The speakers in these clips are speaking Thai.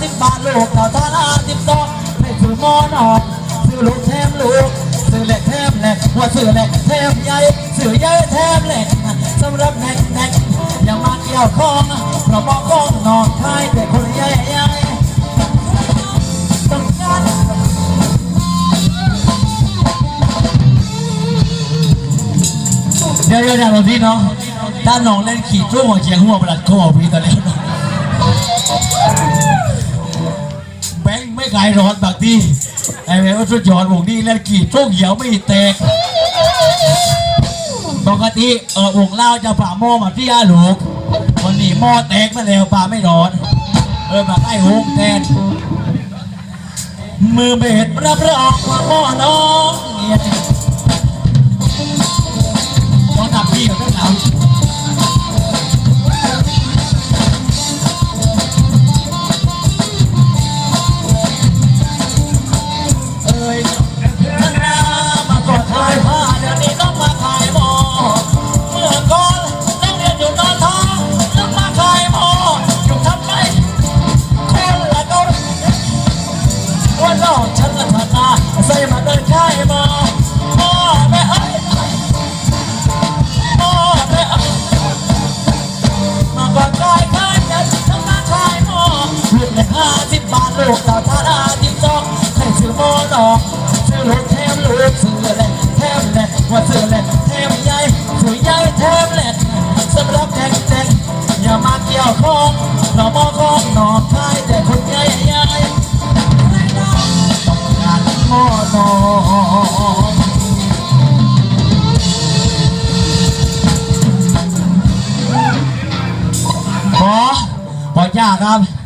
สิบบาทลูกต่อตาลาจิบตองให้ซื้อมอนอกซื้อลูกแถมลูกซื้อเหล็กแถมเหล็กว่าซื้อเหล็กแถมใหญ่ซื้อใหญ่แถมเหล็กสำหรับแน็กแน็กอย่ามาเกี่ยวข้องเพราะมองกองนอนคายแต่คนใหญ่ใหญ่ต้องการเดี๋ยวเดี๋ยวเดี๋ยวพี่น้องถ้าน้องเล่นขี่จ้วงหัวเชียงหัวประหลัดคอพี่ตอนนี้น้องแบง ค์ไม่ขายร้อนบางทีไอ้แม่ว่าสุดยอดวงนี้เล่นกี่ช่วงเหี่ยวไม่แตกปกติเออวงเล่าจะป่าหม้อมาที่อาลูกวันนี้หม้อแตกมาแล้วป่าไม่ร้อน เออมาใกล้หงแทนมือเบ็ดรับรองว่าหม้อน้องเนี่ย บบาทลูกต่าราสิบสองให้ซื้อหม้อดอกซื้อรถแถมลูกซื้อแหละแถมแหละว่าซื้อแหละแถมใหญ่ซื้อใหญ่แถมแหละสำหรับแท็กแท็กอย่ามาเกี่ยวข้องหน่อม้อของหน่อคายแต่คนใหญ่ใหญ่ต้องการหม้อดอกขอขอจ้าครับ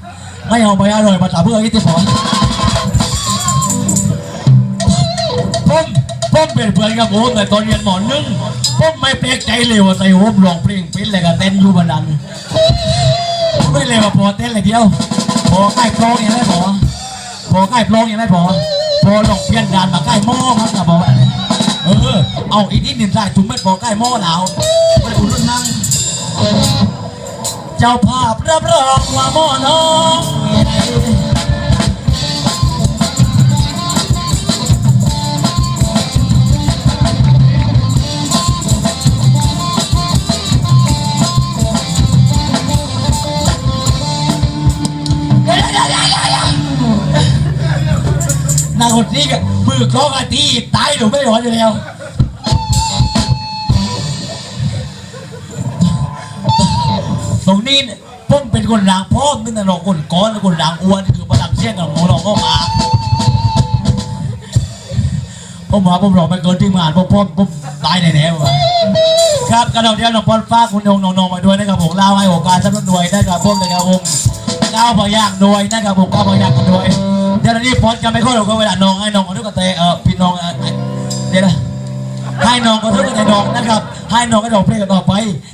ไม่เอาไปอร่อยมาถามเพื่อนที่ขอผมผมเป็นเพื่อนกับผมแต่ตอนเรียนหมอนึ่งผมไม่เปลกใจเลยว่าใส่ผมร้องเพลงเป็นเลยกับเต้นอยู่บันดันไม่เลยว่าพอเต้นเลยเดียว พอใกล้โปรงยังไม่พอพอใกล้โปรงยังไม่พอพอลองเพี้ยนดันมาใกล้หม้อครับนะบอกเออเอาอีกนิดหนึ่งได้ถุงไม่พอใกล้หม้อแล้วไปอุ่นรุ่นนั่งเจ้าภาพรับรองว่าหมอน้องนางคนนี้ก็มือกล้องอาทีตายหนูไม่ร้อนอยู่แล้ว นี้เนี่ยผมเป็นคนรังพ่อมึงแต่เราคนก้อนและคนรังอ้วนคือประดับเชี่ยงกับหมูเราก็มาผมหาผมรอไปเกินที่งานผมผมผมตายแน่ๆว่ะครับกระดองเดียวน้องพรฟ้าคุณองน้องๆมาด้วยนะครับผมเล่าให้โอกาสสำหรับหน่วยนะครับผมนะครับผมเก้าพยางหน่วยนะครับผมเก้าพยางค์กันด้วยเดี๋ยวนี้พอดกันไม่ค่อยหรอกเวลาน้องให้น้องกันทุกกระเตะเออพี่น้องเดี๋ยวนะให้น้องก็ทุกคนในน้องนะครับ ให้น้องก็ดอกเพลงกันต่อไป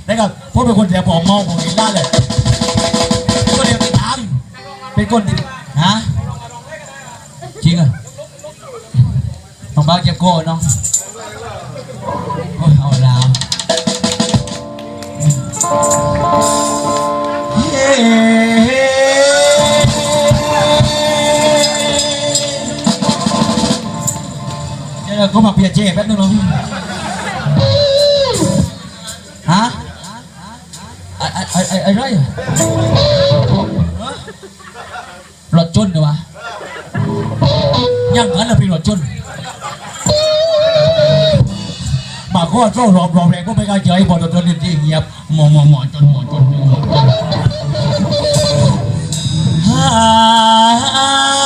นะครับเพราะเป็นคนเดียวผมมองผมเห็นได้เลยเป็นคนเดียวติดตามเป็นคนติดฮะจริงอะน้องบ้าเจ็บโก้น้องโอ้เอาแล้วเย้เดี๋ยวก็มาเปียเจ๊แป๊บนึงเน้อง ไอ้ไอ้ไอ้ไรรถจนเหรอวะยังงั้นเราเป็นรถจนมาข้อโซ่รอบรอบแรงก็ไม่กล้าเจอไอ้บอลรถจนที่เงียบหมอหมอหมอจนหมอจนฮ่า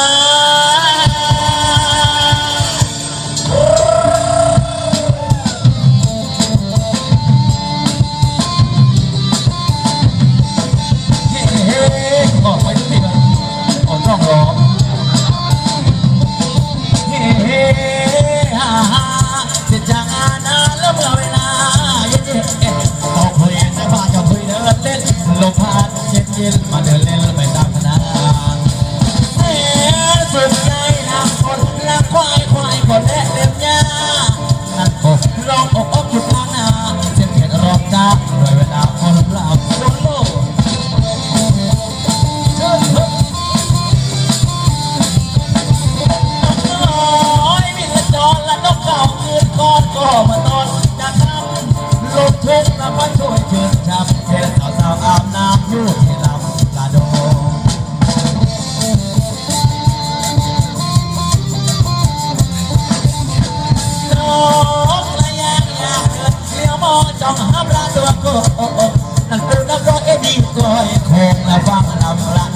ดเย็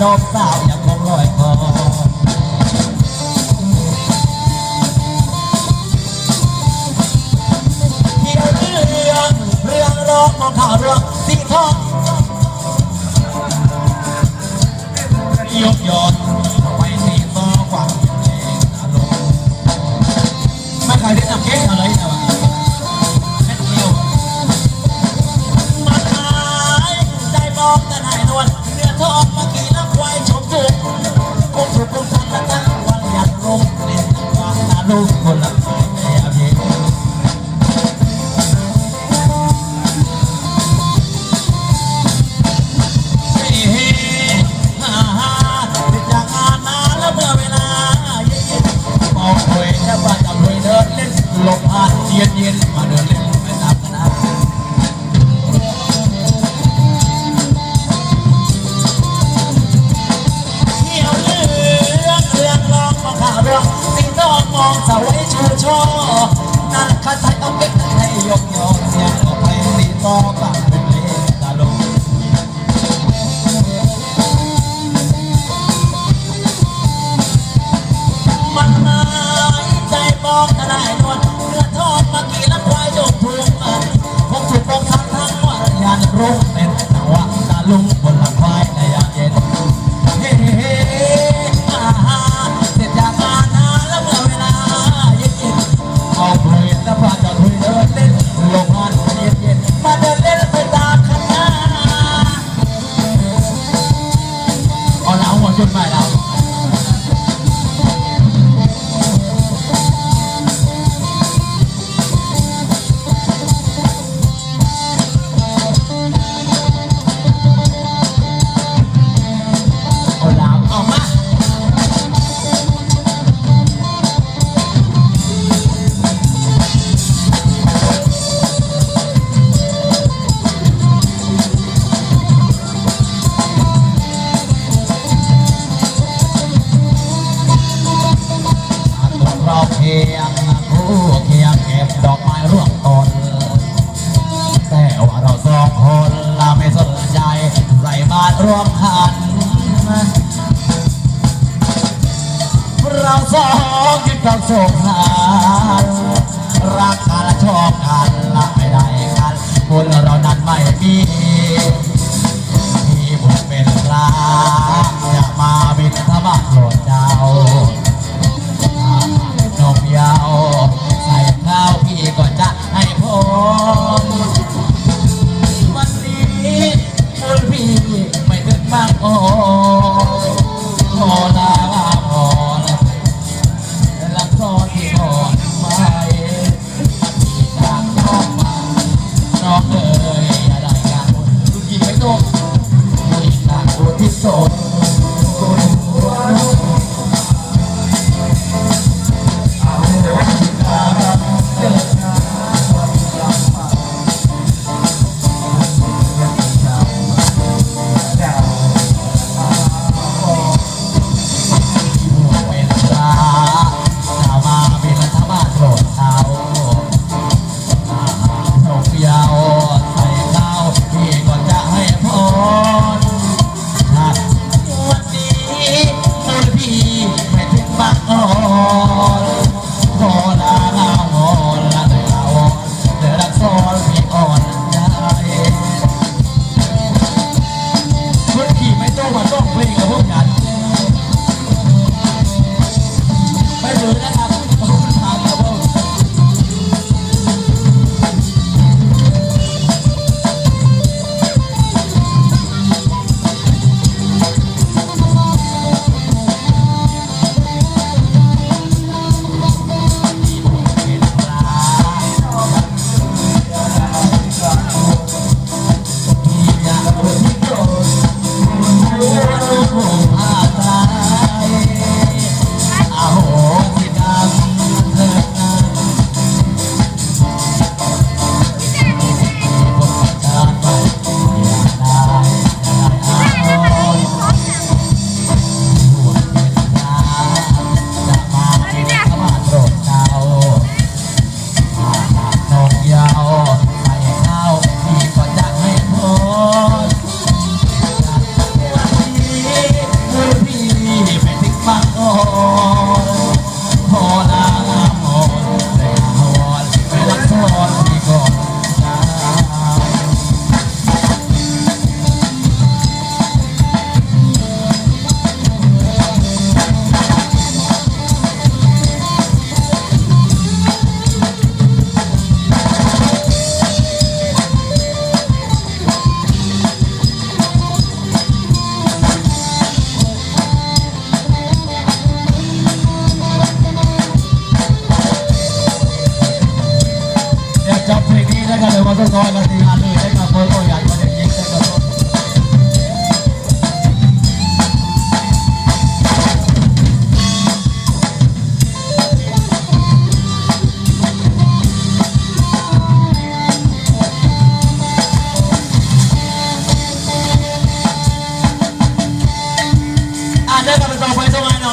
น้องสาว เย็นเยนมาเดินเล่นไปตามกันนะเที่ยวเรื่องเรื่องลองมาข่าวเราสิ่ต้องมองสาไว้ชูช่อนั่นข้าใส่อาเก็บให้ยกยองเสียงออกไปตีต่อกับเป็นเลตลงมัมาใจบอกอะร Pro and Tawa Salong วมขันเราสองยึดควาสุขนารักกันและชอบกันรักไม่ได้กันคนเรานั้นไม่มีมีบุญเป็นรักอยาะมาเป็นธรรมะโปรดใจ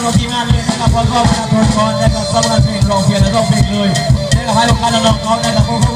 กับทีมงานเลยนะครับพร้อมกับพนักงานและกับสำนักเพลงโงเรียนและต้องเพลงเลยและกับให้ลูกค้าน้องเขาได้กับผู้